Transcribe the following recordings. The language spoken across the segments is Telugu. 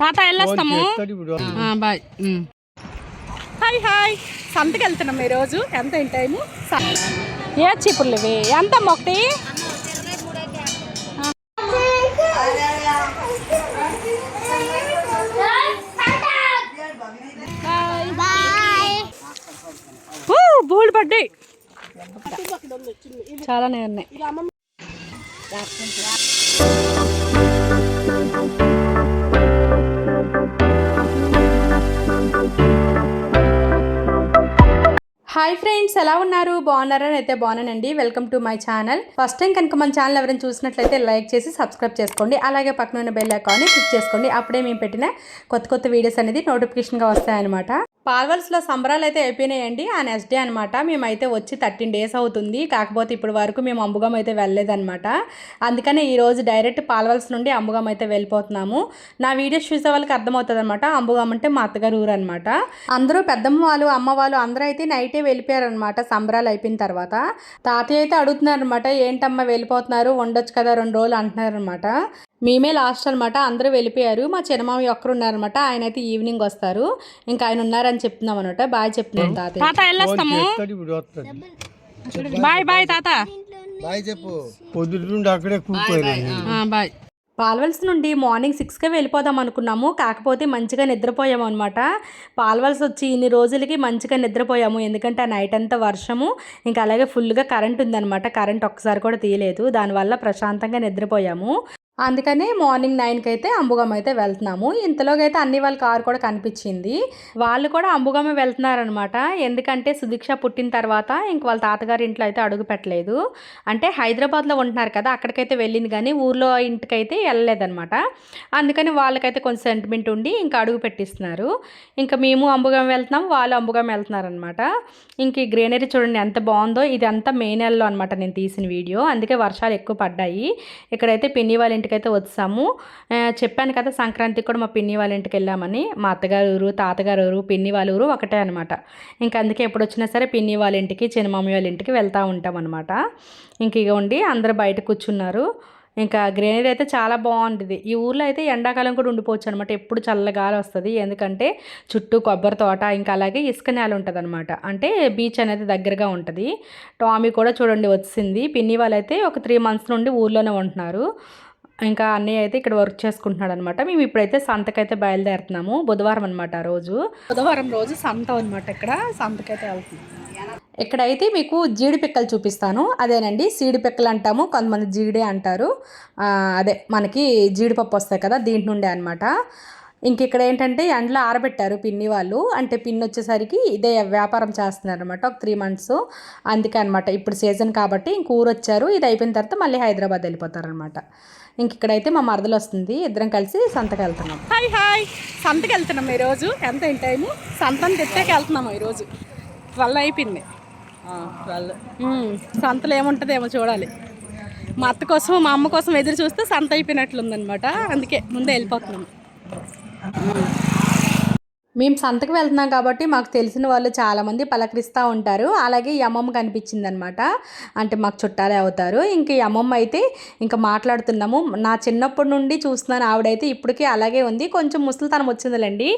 తాత వెళ్ళొస్తాము. బాయ్. Hi hi. సంతకి వెళ్తున్నాం ఈరోజు. ఎంత ఏంటి టైము ఏ చీపుర్లు ఇవి? ఎంత ఒకటి? బోల్డ్ పడ్డాయి చాలా ఉన్నాయి. హాయ్ ఫ్రెండ్స్ ఎలా ఉన్నారు? బాగున్నారని అయితే బాగున్నానండి. Welcome to my channel first time కనుక మన ఛానల్ ఎవరైనా చూసినట్లయితే లైక్ చేసి సబ్స్క్రైబ్ చేసుకోండి. అలాగే పక్కన ఉన్న బెల్ ఐకాన్ని క్లిక్ చేసుకోండి. అప్పుడే మేము పెట్టిన కొత్త కొత్త వీడియోస్ అనేది నోటిఫికేషన్గా వస్తాయన్నమాట. పాల్వల్స్లో సంబరాలు అయితే అయిపోయినాయండి. ఆ నెక్స్ట్ డే అనమాట మేమైతే వచ్చి థర్టీన్ డేస్ అవుతుంది. కాకపోతే ఇప్పటి వరకు మేము అంబుగం అయితే వెళ్ళలేదన్నమాట. అందుకనే ఈరోజు డైరెక్ట్ పాల్వల్స్ నుండి అంబుగం అయితే వెళ్ళిపోతున్నాము. నా వీడియోస్ చూసే వాళ్ళకి అర్థమవుతుంది అనమాట అంబుగం అంటే మా అత్తగారు ఊరు అనమాట అందరూ పెద్దమ్మ వాళ్ళు అమ్మ వాళ్ళు అందరూ అయితే నైటే వెళ్ళిపోయారనమాట సంబరాలు అయిపోయిన తర్వాత. తాతయ్య అయితే అడుగుతున్నారు అనమాట ఏంటమ్మా వెళ్ళిపోతున్నారు? ఉండొచ్చు కదా రెండు రోజులు అంటున్నారు అనమాట మేమే లాస్ట్ అనమాట అందరూ వెళ్ళిపోయారు. మా చిన్నమామి ఒక్కరు ఉన్నారనమాట ఆయన అయితే ఈవినింగ్ వస్తారు. ఇంకా ఆయన ఉన్నారని చెప్తున్నాం అనమాట బాయ్ చెప్తున్నాం తాతయ్య. బాయ్ బాయ్ తాత. బాయ్ చెప్పు. పొద్దుటి నుండి అక్కడే కూలిపోయినా బాయ్. పాల్వల్స్ నుండి మార్నింగ్ సిక్స్కే వెళ్ళిపోదాం అనుకున్నాము. కాకపోతే మంచిగా నిద్రపోయాము అనమాట పాల్వల్స్ వచ్చి ఇన్ని రోజులకి మంచిగా నిద్రపోయాము. ఎందుకంటే ఆ నైట్ అంతా వర్షము. ఇంకా అలాగే ఫుల్గా కరెంట్ ఉందన్నమాట. కరెంట్ ఒక్కసారి కూడా తీయలేదు. దానివల్ల ప్రశాంతంగా నిద్రపోయాము. అందుకని మార్నింగ్ నైన్కి అయితే అంబుగం అయితే వెళ్తున్నాము. ఇంతలోకైతే అన్ని వాళ్ళ కారు కూడా కనిపించింది. వాళ్ళు కూడా అంబుగమ్మ వెళ్తున్నారనమాట. ఎందుకంటే సుదీక్ష పుట్టిన తర్వాత ఇంక వాళ్ళ తాతగారి ఇంట్లో అయితే అడుగు పెట్టలేదు. అంటే హైదరాబాద్లో ఉంటున్నారు కదా అక్కడికైతే వెళ్ళింది కానీ ఊర్లో ఇంటికైతే వెళ్ళలేదనమాట. అందుకని వాళ్ళకైతే కొంచెం సెంటిమెంట్ ఉండి ఇంకా అడుగు పెట్టిస్తున్నారు. ఇంకా మేము అంబుగమ్మ వెళ్తున్నాం వాళ్ళు అంబుగమ్మ వెళ్తున్నారనమాట. ఇంక ఈ గ్రీనరీ చూడండి ఎంత బాగుందో ఇది అంతా మే నెలలో అనమాట నేను తీసిన వీడియో. అందుకే వర్షాలు ఎక్కువ పడ్డాయి. ఇక్కడైతే పిన్ని వాళ్ళ ఇంటికైతే వచ్చాము. చెప్పాను కదా సంక్రాంతికి కూడా మా పిన్ని వాళ్ళ ఇంటికి వెళ్ళామని. మా అత్తగారు ఊరు తాతగారు ఊరు పిన్ని వాళ్ళ ఊరు ఒకటే అనమాట ఇంకా అందుకే ఎప్పుడు వచ్చినా సరే పిన్ని వాళ్ళ ఇంటికి చిన్నమమ్మీ వాళ్ళ ఇంటికి వెళ్తూ ఉంటాం అనమాట ఇంక ఇక ఉండి అందరూ బయట కూర్చున్నారు. ఇంకా గ్రీనరీ అయితే చాలా బాగుంటుంది ఈ ఊర్లో అయితే ఎండాకాలం కూడా ఉండిపోవచ్చు అనమాట ఎప్పుడు చల్లగాలి వస్తుంది. ఎందుకంటే చుట్టూ కొబ్బరి తోట ఇంకా అలాగే ఇసుక నేల ఉంటుంది అనమాట అంటే బీచ్ అనేది దగ్గరగా ఉంటుంది. టామీ కూడా చూడండి వచ్చింది. పిన్ని వాళ్ళైతే ఒక త్రీ మంత్స్ నుండి ఊర్లోనే ఉంటున్నారు. ఇంకా అన్నయ్య అయితే ఇక్కడ వర్క్ చేసుకుంటున్నాడు అనమాట మేము ఇప్పుడైతే సంతకైతే బయలుదేరుతున్నాము. బుధవారం అనమాట ఆ రోజు. బుధవారం రోజు సంత అనమాట ఇక్కడ. సంతకైతే వెళ్తున్నాం. ఇక్కడైతే మీకు జీడి పిక్కలు చూపిస్తాను. అదేనండి సీడి పిక్కలు అంటాము కొంతమంది జీడే అంటారు. అదే మనకి జీడిపప్పు వస్తాయి కదా దీంట్ నుండే అనమాట ఇంక ఇక్కడ ఏంటంటే ఎండలో ఆరబెట్టారు పిన్ని వాళ్ళు. అంటే పిన్ని వచ్చేసరికి ఇదే వ్యాపారం చేస్తున్నారు అనమాట ఒక త్రీ మంత్స్ అందుకే అనమాట ఇప్పుడు సీజన్ కాబట్టి ఇంక ఊరు వచ్చారు. ఇది అయిపోయిన తర్వాత మళ్ళీ హైదరాబాద్ వెళ్ళిపోతారు అనమాట ఇంక ఇక్కడైతే మా మరదలు వస్తుంది. ఇద్దరం కలిసి సంతకి వెళ్తున్నాం. Hi hi. సంతకి వెళ్తున్నాం ఈరోజు. ఎంత ఏంటి టైము సంతని తెచ్చాక వెళ్తున్నాము ఈరోజు. ట్వెల్వ్ అయిపోయింది. మ్మ్. సంతలో ఏముంటుందేమో చూడాలి. మా అత్త కోసం మా అమ్మ కోసం ఎదురు చూస్తే సంత అయిపోయినట్లుందనమాట. అందుకే ముందే వెళ్ళిపోతున్నాం. మేము సంతకు వెళ్తున్నాం కాబట్టి మాకు తెలిసిన వాళ్ళు చాలామంది పలకరిస్తూ ఉంటారు. అలాగే ఈ అమ్మమ్మ కనిపించింది అనమాట అంటే మాకు చుట్టాలే అవుతారు. ఇంక ఈ అమ్మమ్మ అయితే ఇంకా మాట్లాడుతున్నాము. నా చిన్నప్పటి నుండి చూస్తున్నాను. ఆవిడైతే ఇప్పటికీ అలాగే ఉంది. కొంచెం ముసలితనం వచ్చిందిలేండి.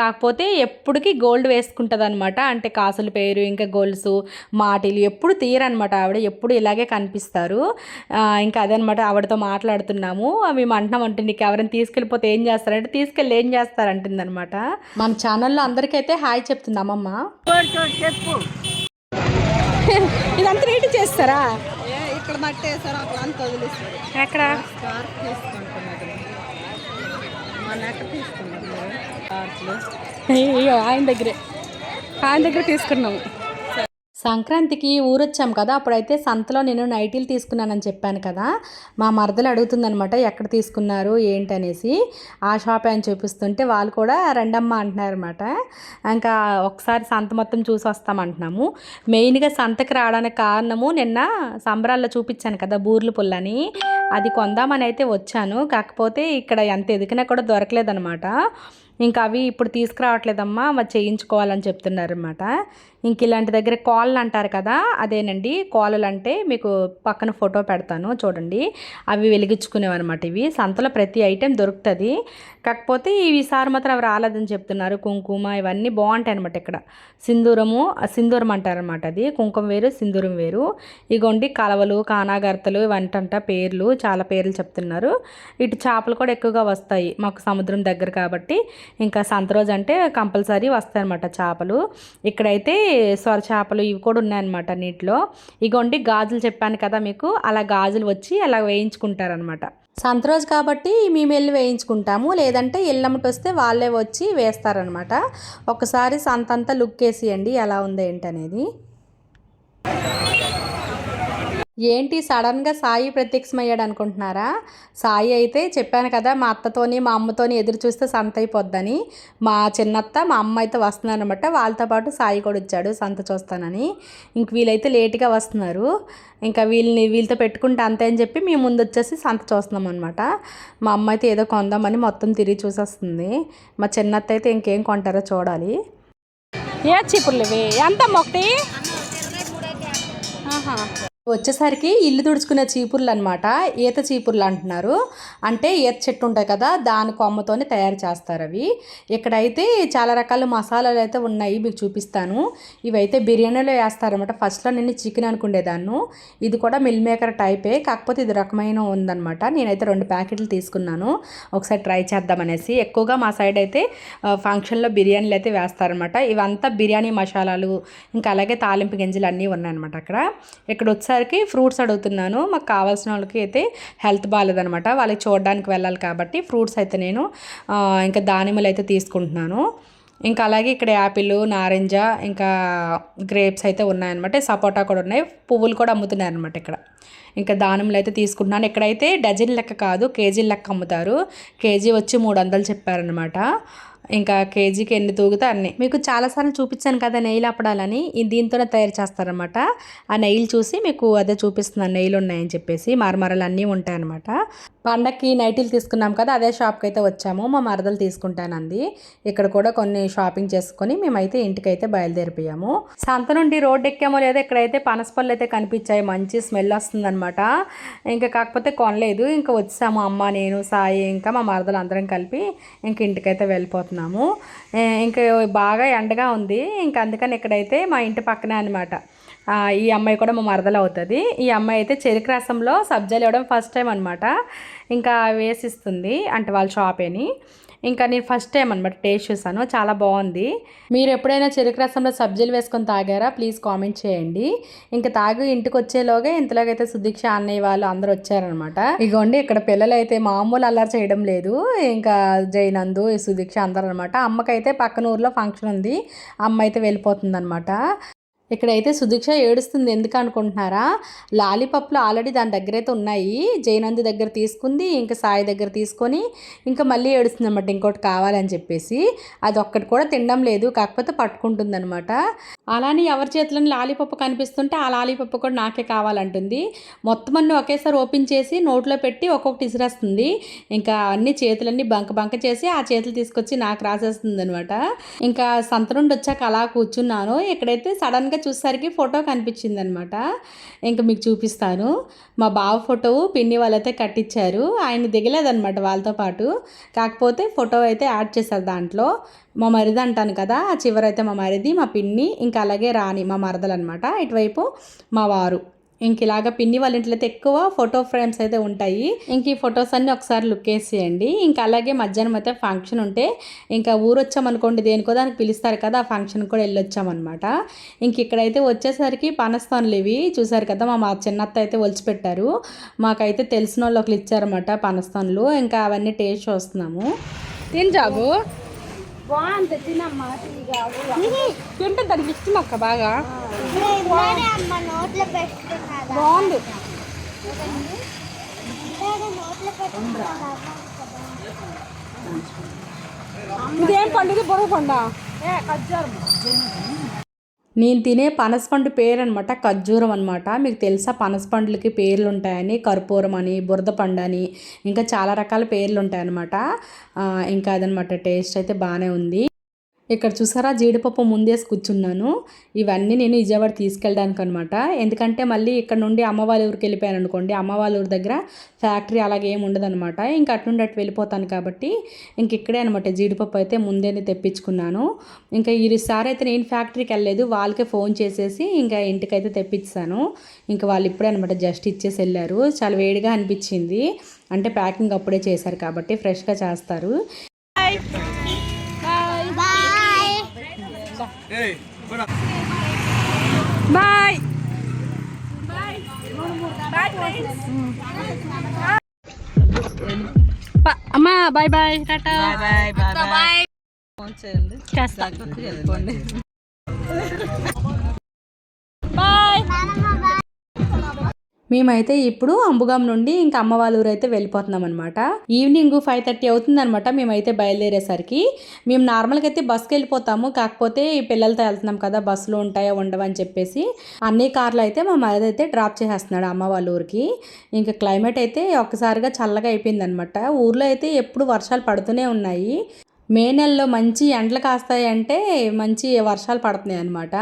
కాకపోతే ఎప్పటికీ గోల్డ్ వేసుకుంటుంది అనమాట అంటే కాసుల పేరు ఇంకా గొలుసు మాటిలు ఎప్పుడు తీయరనమాట ఆవిడ. ఎప్పుడు ఇలాగే కనిపిస్తారు. ఇంకా అదనమాట ఆవిడతో మాట్లాడుతున్నాము. మేము అంటున్నాం అంటే నీకు ఎవరైనా తీసుకెళ్ళిపోతే ఏం చేస్తారంటే తీసుకెళ్ళి ఏం చేస్తారంటుంది అనమాట మన ఛానల్లో అందరికైతే హాయ్ చెప్తుంది అమ్మమ్మ. చెప్పు. ఇదంతా రేటు చేస్తారా? ఇక్కడ మట్టేసారు అక్కడ అంత వదిలేస్తారు ఎక్కడ? స్కార్ఫ్ తీసుకుంటున్నారు. మన ఎక్కడ తీసుకున్నారు స్కార్ఫ్లు అయ్యో ఆయన దగ్గరే. ఆయన దగ్గర తీసుకున్నాము సంక్రాంతికి ఊరొచ్చాం కదా అప్పుడైతే సంతలో నేను నైటీలు తీసుకున్నానని చెప్పాను కదా మా మరదలు అడుగుతుందనమాట ఎక్కడ తీసుకున్నారు ఏంటనేసి. ఆ షాప్ అని చూపిస్తుంటే వాళ్ళు కూడా రెండమ్మ అంటున్నారనమాట ఇంకా ఒకసారి సంత మొత్తం చూసి వస్తామంటున్నాము. మెయిన్గా సంతకి రావడానికి కారణము నిన్న సంబరాల్లో చూపించాను కదా బూర్లు పుల్లని. అది కొందామని అయితే వచ్చాను కాకపోతే ఇక్కడ ఎంత ఎదికినా కూడా దొరకలేదనమాట ఇంకా అవి ఇప్పుడు తీసుకురావట్లేదమ్మా మరి చేయించుకోవాలని చెప్తున్నారనమాట ఇంక ఇలాంటి దగ్గర కాళ్ళు అంటారు కదా అదేనండి. కోలలు అంటే మీకు పక్కన ఫోటో పెడతాను చూడండి. అవి వెలిగించుకునేవన్నమాట ఇవి. సంతలో ప్రతి ఐటెం దొరుకుతుంది. కాకపోతే ఈసారి మాత్రం అవి రాలేదని చెప్తున్నారు. కుంకుమ ఇవన్నీ బాగుంటాయి అనమాట ఇక్కడ. సింధూరము సింధూరం అంటారనమాట అది. కుంకుమ వేరు సింధూరం వేరు. ఇగోండి కలవలు కానాగర్తలు ఇవంటంట పేర్లు చాలా పేర్లు చెప్తున్నారు. ఇటు చేపలు కూడా ఎక్కువగా వస్తాయి మాకు సముద్రం దగ్గర కాబట్టి. ఇంకా సంత రోజు అంటే కంపల్సరీ వస్తాయి అనమాట చేపలు. ఇక్కడైతే సొర చేపలు ఇవి కూడా ఉన్నాయన్నమాట నీటిలో. ఇగోండి గాజులు చెప్పాను కదా మీకు. అలా గాజులు వచ్చి అలా వేయించుకుంటారనమాట సంత రోజు కాబట్టి మేము వెళ్ళి వేయించుకుంటాము. లేదంటే ఎల్లమ్మటి వస్తే వాళ్ళే వచ్చి వేస్తారనమాట ఒకసారి సంతంతా లుక్ వేసియండి ఎలా ఉంది ఏంటనేది. ఏంటి సడన్గా సాయి ప్రత్యక్షమయ్యాడు అనుకుంటున్నారా సాయి అయితే చెప్పాను కదా మా అత్తతోని మా అమ్మతోని ఎదురు చూస్తే సంత అయిపోద్దని మా చిన్నత్త మా అమ్మ అయితే వస్తున్నారనమాట. వాళ్ళతో పాటు సాయి కూడా వచ్చాడు సంత చూస్తానని. ఇంక వీళ్ళైతే లేట్గా వస్తున్నారు. ఇంకా వీళ్ళని వీళ్ళతో పెట్టుకుంటే అంతే అని చెప్పి మేము ముందు వచ్చేసి సంత చూస్తున్నాం అనమాట మా అమ్మ అయితే ఏదో కొందామని మొత్తం తిరిగి చూసేస్తుంది. మా చిన్నత్త అయితే ఇంకేం కొంటారో చూడాలి. ఏ చీపుర్లు ఇవి? ఎంత ఒకటి? వచ్చేసరికి ఇల్లు తుడుచుకునే చీపుర్లు అనమాట ఈత చీపుర్లు అంటున్నారు అంటే ఈత చెట్టు ఉంటాయి కదా దాని కొమ్మతోనే తయారు చేస్తారు అవి. ఇక్కడైతే చాలా రకాల మసాలాలు అయితే ఉన్నాయి మీకు చూపిస్తాను. ఇవైతే బిర్యానీలో వేస్తారనమాట ఫస్ట్లో నేను చికెన్ అనుకునేదాన్ని ఇది కూడా మిల్ మేకర్ టైపే కాకపోతే ఇది రకమైన ఉందన్నమాట. నేనైతే రెండు ప్యాకెట్లు తీసుకున్నాను. ఒకసారి ట్రై చేద్దామనేసి. ఎక్కువగా మా సైడ్ అయితే ఫంక్షన్లో బిర్యానీలు అయితే వేస్తారనమాట ఇవంతా బిర్యానీ మసాలాలు ఇంకా అలాగే తాలింపు గింజలు అన్నీ ఉన్నాయన్నమాట అక్కడ. ఇక్కడ వచ్చేసరికి ఫ్రూట్స్ అడుగుతున్నాను. మాకు కావాల్సిన వాళ్ళకి అయితే హెల్త్ బాగాలేదనమాట వాళ్ళకి చూడడానికి వెళ్ళాలి కాబట్టి ఫ్రూట్స్ అయితే నేను ఇంకా దానిమ్మలు అయితే తీసుకుంటున్నాను. ఇంకా అలాగే ఇక్కడ యాపిల్ నారింజ ఇంకా గ్రేప్స్ అయితే ఉన్నాయన్నమాట. సపోటా కూడా ఉన్నాయి. పువ్వులు కూడా అమ్ముతున్నాయి అనమాట ఇక్కడ. ఇంకా దానిమ్మలు అయితే తీసుకుంటున్నాను. ఇక్కడైతే డజన్ లెక్క కాదు కేజీ లెక్క అమ్ముతారు. కేజీ వచ్చి మూడు వందలు చెప్పారనమాట ఇంకా కేజీకి ఎన్ని తూగుతా అన్ని. మీకు చాలాసార్లు చూపించాను కదా నెయిల్ అప్పడాలని. దీంతోనే తయారు చేస్తారనమాట ఆ నెయ్యిలు చూసి మీకు అదే చూపిస్తున్నాను నెయ్యిలు ఉన్నాయని చెప్పేసి. మరమరలు అన్నీ ఉంటాయన్నమాట. పండక్కి నైటీలు తీసుకున్నాం కదా అదే షాప్కి అయితే వచ్చాము. మా మరదలు తీసుకుంటానంది. ఇక్కడ కూడా కొన్ని షాపింగ్ చేసుకొని మేమైతే ఇంటికైతే బయలుదేరిపోయాము. సంత నుండి రోడ్డు ఎక్కామో లేదో ఇక్కడైతే పనసపళ్ళు అయితే కనిపించాయి. మంచి స్మెల్ వస్తుందన్నమాట. ఇంకా కాకపోతే కొనలేదు. ఇంకా వచ్చాము అమ్మ నేను సాయి ఇంకా మా మరదలు అందరం కలిపి ఇంక ఇంటికైతే వెళ్ళిపోతున్నాం. చేసుకుంటున్నాము. ఇంకా బాగా ఎండగా ఉంది. ఇంకా అందుకని ఇక్కడైతే మా ఇంటి పక్కనే అనమాట ఈ అమ్మాయి కూడా మా మరదలు అవుతుంది. ఈ అమ్మాయి అయితే చెరుకు రసంలో సబ్జాలు ఇవ్వడం ఫస్ట్ టైం అనమాట ఇంకా వేసిస్తుంది. అంటే వాళ్ళ షాపేని ఇంకా నేను ఫస్ట్ టైం అనమాట టేస్ట్ చూసాను చాలా బాగుంది. మీరు ఎప్పుడైనా చెరుకు రసంలో సబ్జీలు వేసుకొని తాగారా? ప్లీజ్ కామెంట్ చేయండి. ఇంకా తాగి ఇంటికి వచ్చేలోగా ఇంతలోగైతే సుదీక్ష అన్నయ్య వాళ్ళు అందరూ వచ్చారనమాట ఇగోండి ఇక్కడ పిల్లలు అయితే మామూలు అల్లరి చేయడం లేదు. ఇంకా జైనందు సుదీక్ష అందరూ అనమాట అమ్మకైతే పక్కన ఊర్లో ఫంక్షన్ ఉంది. అమ్మ అయితే వెళ్ళిపోతుంది ఇక్కడైతే సుదీక్ష ఏడుస్తుంది. ఎందుకు అనుకుంటున్నారా? లాలీపప్లు ఆల్రెడీ దాని దగ్గర అయితే ఉన్నాయి. జైనంది దగ్గర తీసుకుంది. ఇంకా సాయి దగ్గర తీసుకొని ఇంకా మళ్ళీ ఏడుస్తుంది అనమాట ఇంకోటి కావాలని చెప్పేసి. అది ఒక్కటి కూడా తినడం లేదు. కాకపోతే పట్టుకుంటుంది అనమాట అలానే ఎవరి చేతిలోని లాలీపప్పు కనిపిస్తుంటే ఆ లాలీపప్పు కూడా నాకే కావాలంటుంది. మొత్తం అన్ని ఒకేసారి ఓపెన్ చేసి నోట్లో పెట్టి ఒక్కొక్కటి ఇసిరేస్తుంది. ఇంకా అన్ని చేతులన్నీ బంక బంక చేసి ఆ చేతులు తీసుకొచ్చి నాకు రాసేస్తుంది అనమాట ఇంకా సంత నుండి వచ్చాక అలా కూర్చున్నాను. ఇక్కడైతే సడన్గా చూసేసరికి ఫోటో కనిపించింది అనమాట ఇంకా మీకు చూపిస్తాను. మా బావ ఫోటో పిన్ని వాళ్ళైతే కట్టించారు ఆయన దిగలేదనమాట వాళ్ళతో పాటు. కాకపోతే ఫోటో అయితే యాడ్ చేశారు దాంట్లో. మా మరిది అంటాను కదా ఆ చివరైతే మా మరిది మా పిన్ని ఇంకా అలాగే రాణి మా మరదలు అనమాట ఇటువైపు మా వారు. ఇంక ఇలాగ పిన్ని వాళ్ళ ఇంట్లో అయితే ఎక్కువ ఫోటో ఫ్రేమ్స్ అయితే ఉంటాయి. ఇంక ఈ ఫొటోస్ అన్నీ ఒకసారి లుక్ వేసేయండి. ఇంకా అలాగే మధ్యాహ్నం అయితే ఫంక్షన్ ఉంటే ఇంకా ఊరు వచ్చామనుకోండి దేనికో దానికి పిలుస్తారు కదా ఆ ఫంక్షన్ కూడా వెళ్ళొచ్చామన్నమాట. ఇంక ఇక్కడైతే వచ్చేసరికి పనస్తానులు ఇవి చూసారు కదా మా మా చిన్నత్త అయితే ఒలిచిపెట్టారు. మాకైతే తెలిసిన వాళ్ళు ఒకరు ఇచ్చారన్నమాట పనస్తానులు. ఇంకా అవన్నీ టేస్ట్ చూస్తున్నాము. తిని జాబు. బాగుంది తినమ్మా తింటే దానికి ఇష్టం అక్క బాగా. బాగుంది. నోట్లో పెట్టుకున్నారా? ఇదేం పండుగ? బుర్ర పండ? నేను తినే పనసపండు పేరు అనమాట ఖర్జూరం అనమాట మీకు తెలుసా పనసపండులకి పేర్లు ఉంటాయని కర్పూరం అని బురద పండు అని ఇంకా చాలా రకాల పేర్లు ఉంటాయన్నమాట ఇంకా అదనమాట టేస్ట్ అయితే బాగానే ఉంది. ఇక్కడ చూసారా? జీడిపప్పు ముందేసి కూర్చున్నాను. ఇవన్నీ నేను విజయవాడ తీసుకెళ్ళడానికి అనమాట ఎందుకంటే మళ్ళీ ఇక్కడ నుండి అమ్మవారి ఊరికి వెళ్ళిపోయాను అనుకోండి అమ్మవారి ఊరి దగ్గర ఫ్యాక్టరీ అలాగే ఏమి ఉండదనమాట. ఇంకా అటు నుండి అటు వెళ్ళిపోతాను కాబట్టి ఇంక ఇక్కడే అనమాట జీడిపప్పు అయితే ముందేనే తెప్పించుకున్నాను. ఇంకా ఈసారి అయితే నేను ఫ్యాక్టరీకి వెళ్ళలేదు వాళ్ళకే ఫోన్ చేసేసి ఇంకా ఇంటికైతే తెప్పించాను. ఇంకా వాళ్ళు ఇప్పుడే అనమాట జస్ట్ ఇచ్చేసి వెళ్ళారు. చాలా వేడిగా అనిపించింది. అంటే ప్యాకింగ్ అప్పుడే చేశారు కాబట్టి ఫ్రెష్గా చేస్తారు. బాయ్. అమ్మా బాయ్ బాయ్ టాటా. ఫోన్ చేయండి చేస్తా. మేమైతే ఇప్పుడు అంబుగాం నుండి ఇంకా అమ్మ వాళ్ళ ఊరు అయితే వెళ్ళిపోతున్నాం అనమాట ఈవినింగ్ ఫైవ్ థర్టీ అవుతుంది అనమాట మేమైతే బయలుదేరేసరికి. మేము నార్మల్గా అయితే బస్కి వెళ్ళిపోతాము కాకపోతే పిల్లలతో వెళ్తున్నాం కదా బస్సులు ఉంటాయో ఉండవని చెప్పేసి. అన్ని కార్లు అయితే మా మరిది అయితే డ్రాప్ చేసేస్తున్నాడు అమ్మ వాళ్ళ ఊరికి ఇంకా క్లైమేట్ అయితే ఒక్కసారిగా చల్లగా అయిపోయింది అనమాట ఊర్లో అయితే ఎప్పుడు వర్షాలు పడుతూనే ఉన్నాయి. మే నెలలో మంచి ఎండలు కాస్తాయి అంటే మంచి వర్షాలు పడుతున్నాయి అనమాట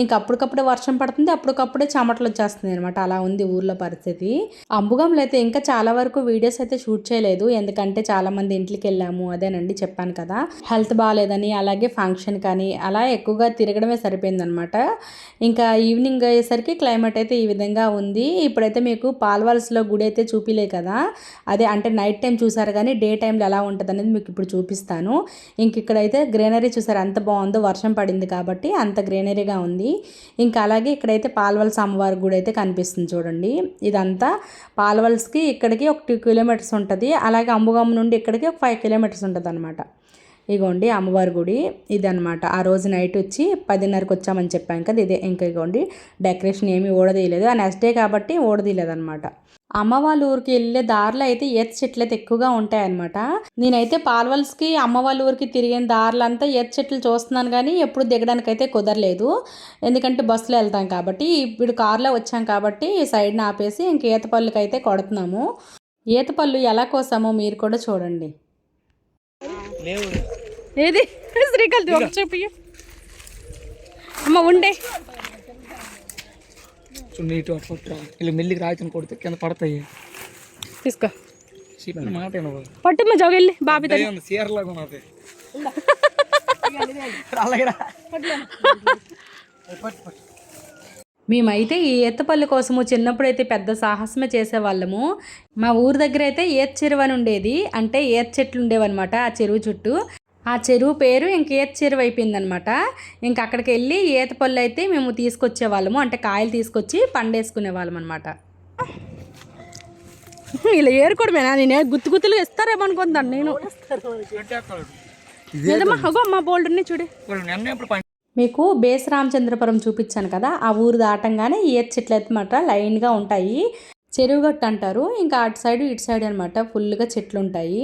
ఇంక అప్పటికప్పుడే వర్షం పడుతుంది అప్పటికప్పుడే చెమటలు వచ్చేస్తున్నాయి అనమాట అలా ఉంది ఊర్లో పరిస్థితి. అంబుగంలో అయితే ఇంకా చాలా వరకు వీడియోస్ అయితే షూట్ చేయలేదు. ఎందుకంటే చాలామంది ఇంట్లోకి వెళ్ళాము అదేనండి చెప్పాను కదా. హెల్త్ బాగాలేదని అలాగే ఫంక్షన్ కానీ అలా ఎక్కువగా తిరగడమే సరిపోయింది అనమాట ఇంకా ఈవినింగ్ అయ్యేసరికి క్లైమేట్ అయితే ఈ విధంగా ఉంది. ఇప్పుడైతే మీకు పాల్వాల్స్లో గుడి అయితే చూపిలే కదా. అదే అంటే నైట్ టైం చూసారు కానీ డే టైంలో ఎలా ఉంటుంది అనేది మీకు ఇప్పుడు చూపిస్తాను. ఇంక ఇక్కడైతే గ్రీనరీ చూసారు ఎంత బాగుందో వర్షం పడింది కాబట్టి అంత గ్రీనరీగా ఉంది. ఇంకా అలాగే ఇక్కడైతే పాల్వల్స్ అమ్మవారి గుడి అయితే కనిపిస్తుంది చూడండి. ఇదంతా పాల్వల్స్కి ఇక్కడికి ఒక టూ కిలోమీటర్స్ ఉంటుంది అలాగే అంబుగమ్మ నుండి ఇక్కడికి ఒక ఫైవ్ కిలోమీటర్స్ ఉంటుంది అనమాట ఇగోండి అమ్మవారి గుడి ఇదనమాట ఆ రోజు నైట్ వచ్చి పదిన్నరకు వచ్చామని చెప్పాం కదా ఇదే ఇంకా ఇగోండి డెకరేషన్ ఏమీ ఓడదీయలేదు ఆ నెక్స్ట్ డే కాబట్టి ఓడదీయలేదు అనమాట అమ్మ వాళ్ళ ఊరికి వెళ్ళే దారిలో అయితే ఈత చెట్లు అయితే ఎక్కువగా ఉంటాయన్నమాట. నేనైతే పాల్వల్స్కి అమ్మ వాళ్ళ ఊరికి తిరిగిన దారులంతా ఈత చెట్లు చూస్తున్నాను కానీ ఎప్పుడు దిగడానికి అయితే కుదరలేదు. ఎందుకంటే బస్సులో వెళ్తాం కాబట్టి ఇప్పుడు కార్లో వచ్చాం కాబట్టి సైడ్ని ఆపేసి ఇంక ఈత పళ్ళుకి అయితే కొడుతున్నాము. ఈత పళ్ళు ఎలా కోసామో మీరు కూడా చూడండి. ఏది? శ్రీకాంత్ ఒక చూపి అమ్మ ఉండే. నీటు అట్లా ఇలా మెల్లికి రాయితను కొడితే కింద పడతాయి. తీసుకో. మాట వినవు. పట్టుమ్మ జోగెళ్ళి బాబి ఉన్నది. మేమైతే ఈ ఈతపల్లి కోసము చిన్నప్పుడైతే పెద్ద సాహసమే చేసేవాళ్ళము. మా ఊరి దగ్గర అయితే ఈత చెరువు అని ఉండేది. అంటే ఈత చెట్లు ఉండేవన్నమాట ఆ చెరువు చుట్టూ. ఆ చెరువు పేరు ఇంక ఈత చెరువు అయిపోయిందనమాట. ఇంక అక్కడికి వెళ్ళి ఈత పళ్ళు అయితే మేము తీసుకొచ్చేవాళ్ళము అంటే కాయలు తీసుకొచ్చి పండేసుకునే వాళ్ళం అనమాట ఇలా ఏరుకోవడమేనా? నేను గుత్తు గుత్తులు ఇస్తారేమో అనుకుంటాను నేను. అగో బోల్డ్ని చూడు. మీకు బేస్ రామచంద్రపురం చూపించాను కదా ఆ ఊరు దాటంగానే ఈత చెట్లు అనమాట లైన్గా ఉంటాయి. చెరువు గట్టు అంటారు ఇంకా అటు సైడ్ ఇటు సైడ్ అనమాట ఫుల్గా చెట్లు ఉంటాయి.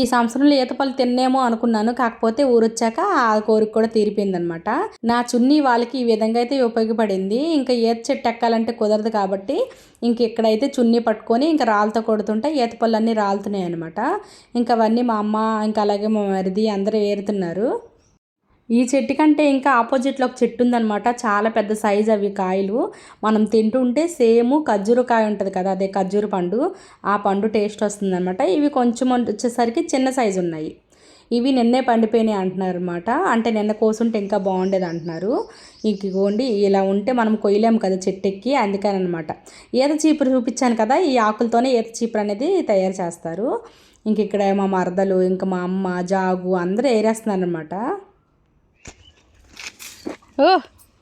ఈ సంవత్సరంలో ఈతపళ్ళు తిన్నేమో అనుకున్నాను. కాకపోతే ఊరొచ్చాక ఆ కోరిక కూడా తీరిపోయిందనమాట నా చున్నీ వాళ్ళకి ఈ విధంగా అయితే ఉపయోగపడింది. ఇంకా ఈత చెట్టు ఎక్కాలంటే కుదరదు కాబట్టి ఇంక ఇక్కడైతే చున్నీ పట్టుకొని ఇంకా రాళ్ళతో కొడుతుంటే ఈతపళ్ళు అన్నీ రాలుతున్నాయి అనమాట ఇంకా అవన్నీ మా అమ్మ ఇంకా అలాగే మా మరిది అందరూ ఏరుతున్నారు. ఈ చెట్టు కంటే ఇంకా ఆపోజిట్లో ఒక చెట్టు ఉందనమాట చాలా పెద్ద సైజ్ అవి కాయలు. మనం తింటుంటే సేమ్ ఖర్జూర కాయ ఉంటుంది కదా అదే ఖర్జూర పండు. ఆ పండు టేస్ట్ వస్తుందన్నమాట. ఇవి కొంచెం వచ్చేసరికి చిన్న సైజు ఉన్నాయి. ఇవి నిన్నే పండిపోయినాయి అంటున్నారు అనమాట అంటే నిన్న కోసుంటే ఇంకా బాగుండేది అంటున్నారు. ఇంక ఇగోండి ఇలా ఉంటే మనం కొయ్యలేము కదా చెట్టు ఎక్కి అందుకని అనమాట ఈత చీపురు చూపించాను కదా ఈ ఆకులతోనే ఈత చీపురు అనేది తయారు చేస్తారు. ఇంక ఇక్కడ మా మరదలు ఇంకా మా అమ్మ జాగు అందరూ ఏరేస్తున్నారు అనమాట ఓ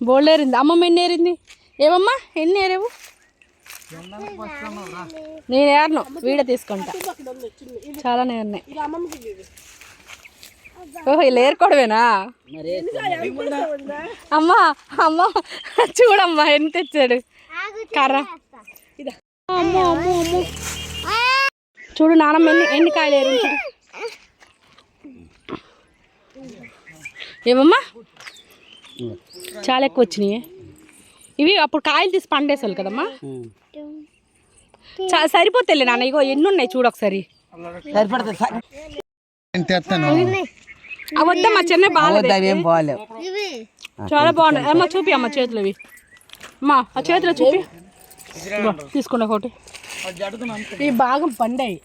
బోల్డ్ ఏరింది. అమ్మమ్మ ఎన్ని ఏరింది? ఏమమ్మా ఎన్ని ఏరేవు? నేను ఏరను వీడ తీసుకుంటా. చాలా ఉన్నాయి. ఓహో ఇలా ఏరుకోవడమేనా? అమ్మా అమ్మ చూడమ్మా ఎన్ని తెచ్చాడు? కర్ర. అమ్మో అమ్మో అమ్మో. చూడు నానమ్మ ఎన్ని ఎన్ని కాయలు ఏమమ్మా? చాలా ఎక్కువ వచ్చినాయి. ఇవి అప్పుడు కాయలు తీసి పండేసాలి కదమ్మా. చా సరిపోతాయిలే నాన్న ఇగో ఎన్ని ఉన్నాయి చూడు ఒకసారి. నేను తెస్తాను వద్దమ్మా చిన్న బాగాలేదు చాలా బాగున్నాయి. అమ్మ చూపి అమ్మ చేతులు ఇవి. అమ్మా ఆ చేతిలో చూపి. తీసుకోండి ఒకటి ఈ భాగం పండాయి.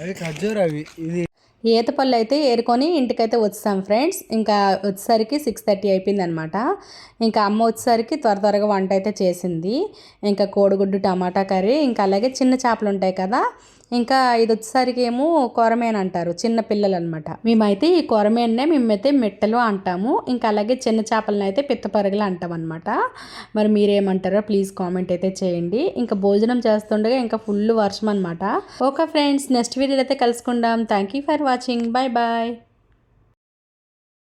అవి ఖర్జూర అవి. ఇది ఈత పళ్ళు అయితే ఏరుకొని ఇంటికైతే వచ్చాం ఫ్రెండ్స్. ఇంకా వచ్చేసరికి సిక్స్ థర్టీ అయిపోయింది అనమాట ఇంకా అమ్మ వచ్చేసరికి త్వర త్వరగా వంట అయితే చేసింది. ఇంకా కోడిగుడ్డు టమాటా కర్రీ ఇంకా అలాగే చిన్న చేపలు ఉంటాయి కదా. ఇంకా ఇది వచ్చేసరికి ఏమో కొరమేన్ అంటారు చిన్న పిల్లలు అనమాట మేమైతే ఈ కొరమేన్నే మేమైతే మెట్టలు అంటాము. ఇంకా అలాగే చిన్న చేపలను అయితే పిత్తపరుగులు అంటాం అనమాట మరి మీరేమంటారో ప్లీజ్ కామెంట్ అయితే చేయండి. ఇంకా భోజనం చేస్తుండగా ఇంకా ఫుల్ వర్షం అనమాట ఓకే ఫ్రెండ్స్ నెక్స్ట్ వీడియో అయితే కలుసుకుందాం. Thank you for watching bye bye